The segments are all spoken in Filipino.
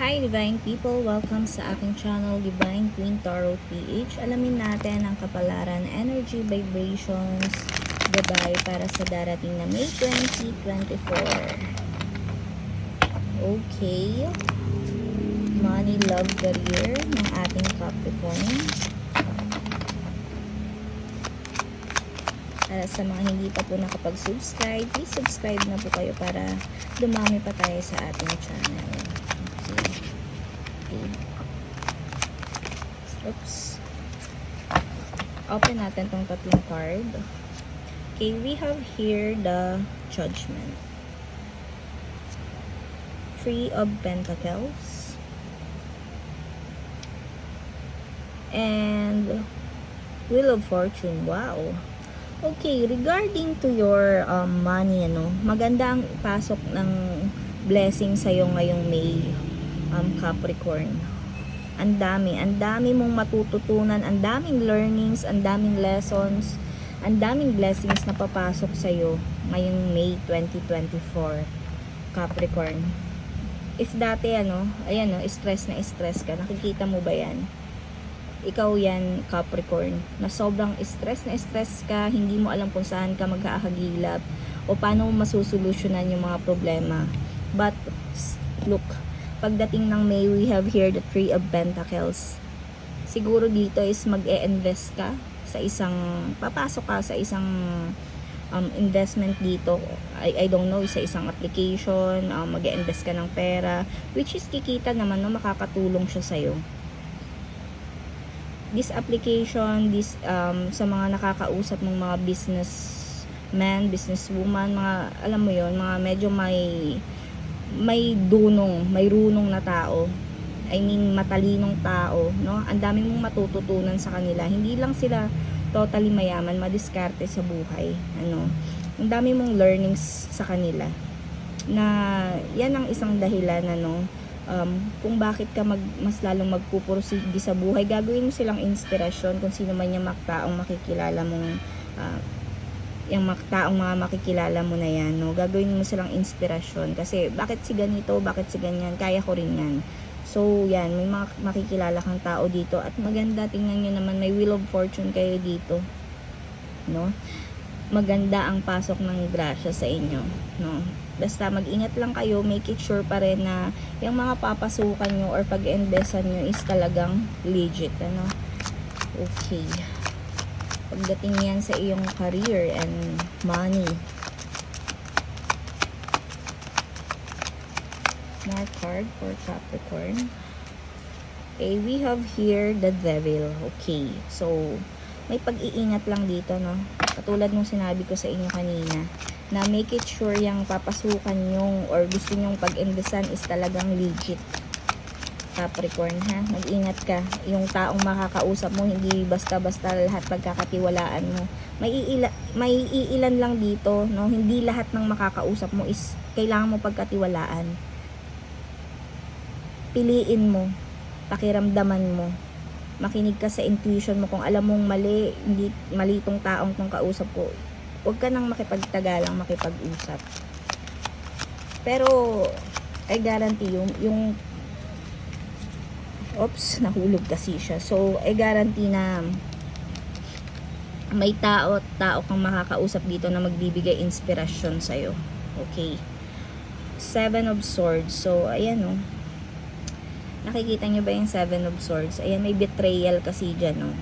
Hi Divine People! Welcome sa aking channel Divine Queen Tarot PH. Alamin natin ang kapalaran, energy, vibrations, gabay para sa darating na May 2024. Okay. Money, love, career ng ating Capricorn. Para sa mga hindi pa po nakapag-subscribe, please subscribe na po kayo para dumami pa tayo sa ating channel. Okay. Oops. Open natin tong tatlong card. Okay, we have here the Judgment. Three of Pentacles. And Wheel of Fortune. Wow. Okay, regarding to your um, money, ano, maganda ang pasok ng blessing sa'yo ngayong May, um, Capricorn. Ang dami, ang dami mong matututunan, ang daming learnings, ang daming lessons, ang daming blessings na papasok sa'yo ngayong May 2024, Capricorn. If dati, ano, ayan, no, stress na stress ka, nakikita mo ba yan? ikaw yan Capricorn na sobrang stress na stress ka hindi mo alam kung saan ka magkakagilap o paano mo masusolusyonan yung mga problema but look pagdating ng May we have here the three of pentacles. Siguro dito is mag-e-invest ka sa isang papasok ka sa isang um, investment dito. I, I don't know sa isang application um, mag-e-invest ka ng pera which is kikita naman no makakatulong siya sa'yo. This application, this um, sa mga nakakausap mong mga business man, businesswoman, mga alam mo yon mga medyo may may dunong, may runong na tao. I mean, matalinong tao, no? Ang dami mong matututunan sa kanila. Hindi lang sila totally mayaman, madiskarte sa buhay, ano? Ang dami mong learnings sa kanila. Na yan ang isang dahilan, ano? um, kung bakit ka mag, mas lalong magpupursige sa buhay, gagawin mo silang inspirasyon kung sino man yung maktaong makikilala mong uh, yung maktaong mga makikilala mo na yan, no? gagawin mo silang inspirasyon kasi bakit si ganito, bakit si ganyan, kaya ko rin yan. So, yan, may mga makikilala kang tao dito at maganda, tingnan nyo naman, may wheel of fortune kayo dito. No? Maganda ang pasok ng grasya sa inyo. No? Basta mag-ingat lang kayo, make it sure pa rin na yung mga papasukan nyo or pag-investan nyo is talagang legit. Ano? Okay. Pagdating yan sa iyong career and money. More card for Capricorn. Okay, we have here the devil. Okay, so may pag-iingat lang dito, no? Katulad nung sinabi ko sa inyo kanina, na make it sure yung papasukan yung or gusto nyong pag-investan is talagang legit. Capricorn, ha? Mag-ingat ka. Yung taong makakausap mo, hindi basta-basta lahat pagkakatiwalaan mo. May, iila, may iilan lang dito, no? Hindi lahat ng makakausap mo is kailangan mo pagkatiwalaan. Piliin mo. Pakiramdaman mo. Makinig ka sa intuition mo. Kung alam mong mali, hindi mali itong taong tong kausap ko, huwag ka nang makipagtagalang makipag-usap. Pero, I guarantee yung, yung Oops, nahulog kasi siya. So, I guarantee na may tao tao kang makakausap dito na magbibigay inspirasyon sa'yo. Okay. Seven of Swords. So, ayan. Oh. Nakikita nyo ba yung Seven of Swords? Ayan, may betrayal kasi dyan o. Oh.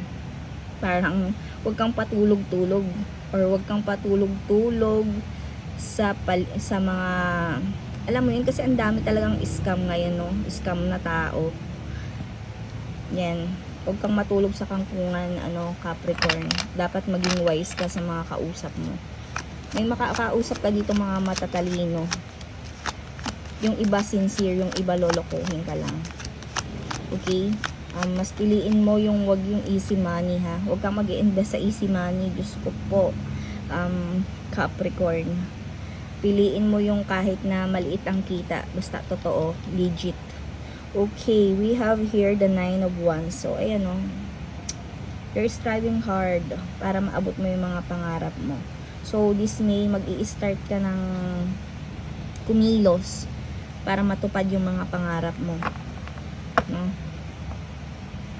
Parang, huwag kang patulog-tulog or huwag kang patulog-tulog sa, pal sa mga alam mo yun kasi ang dami talagang scam ngayon no scam na tao yan. Huwag kang matulog sa kangkungan, ano, Capricorn. Dapat maging wise ka sa mga kausap mo. May makakausap ka dito mga matatalino. Yung iba sincere, yung iba lolokohin ka lang. Okay? Um, mas piliin mo yung wag yung easy money ha. Huwag kang mag invest sa easy money. Diyos ko po. Um, Capricorn. Piliin mo yung kahit na maliit ang kita. Basta totoo. Legit. Okay, we have here the nine of wands. So, ayan o. Oh. You're striving hard para maabot mo yung mga pangarap mo. So, this May, mag start ka ng kumilos para matupad yung mga pangarap mo. no?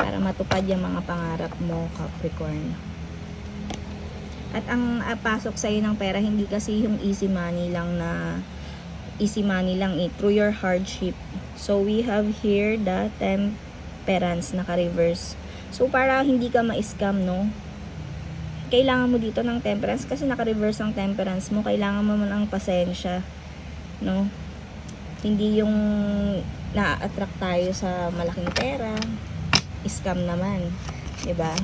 Para matupad yung mga pangarap mo, Capricorn. At ang ah, pasok sa'yo ng pera, hindi kasi yung easy money lang na easy money lang eh, through your hardship. So, we have here the temperance naka-reverse. So, para hindi ka ma-scam, no? Kailangan mo dito ng temperance kasi naka-reverse ang temperance mo. Kailangan mo ng pasensya, no? Hindi yung na-attract tayo sa malaking pera. Scam naman, 'di ba?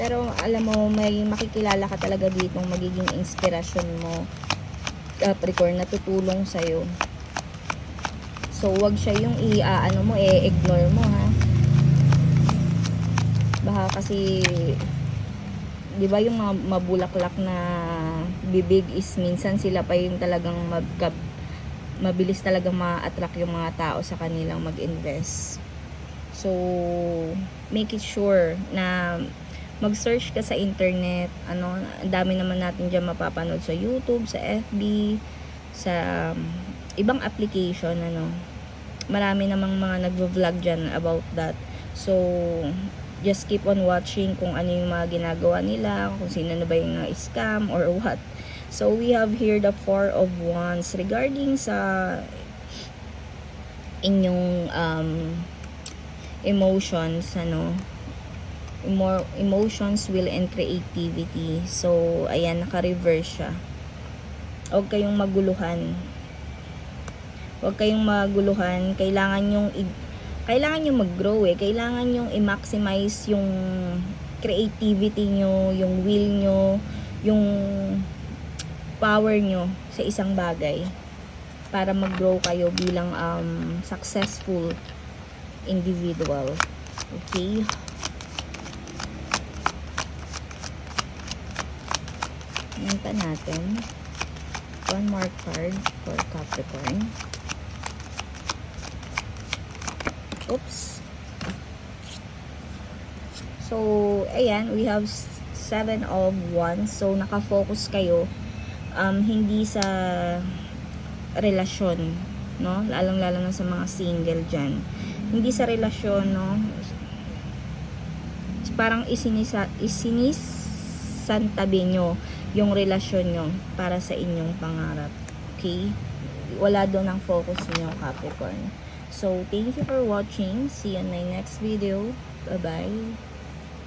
Pero alam mo, may makikilala ka talaga dito magiging inspirasyon mo. Capricorn na tutulong sa'yo. So, wag siya yung i-ano mo, i-ignore mo, ha? Baka kasi, di ba yung mga mabulaklak na bibig is minsan sila pa yung talagang magka, mabilis talagang ma-attract yung mga tao sa kanilang mag-invest. So, make it sure na mag-search ka sa internet, ano, ang dami naman natin diyan mapapanood sa YouTube, sa FB, sa um, ibang application, ano. Marami namang mga nagvo-vlog diyan about that. So, just keep on watching kung ano yung mga ginagawa nila, kung sino na ba yung na-scam or what. So, we have here the Four of Wands regarding sa inyong um, emotions, ano, emo- emotions, will, and creativity. So, ayan, naka-reverse siya. Huwag kayong maguluhan. Huwag kayong maguluhan. Kailangan yung kailangan yung mag-grow eh. Kailangan yung i-maximize yung creativity nyo, yung will nyo, yung power nyo sa isang bagay para mag-grow kayo bilang um, successful individual. Okay? Pa natin. One more card for Capricorn. Oops. So, ayan, we have seven of wands. So, nakafocus kayo um, hindi sa relasyon, no? Lalong-lalo na sa mga single dyan. Hindi sa relasyon, no? Parang isinisa, isinisantabi nyo yung relasyon nyo para sa inyong pangarap. Okay? Wala doon ang focus nyo, Capricorn. So, thank you for watching. See you in my next video. Bye-bye.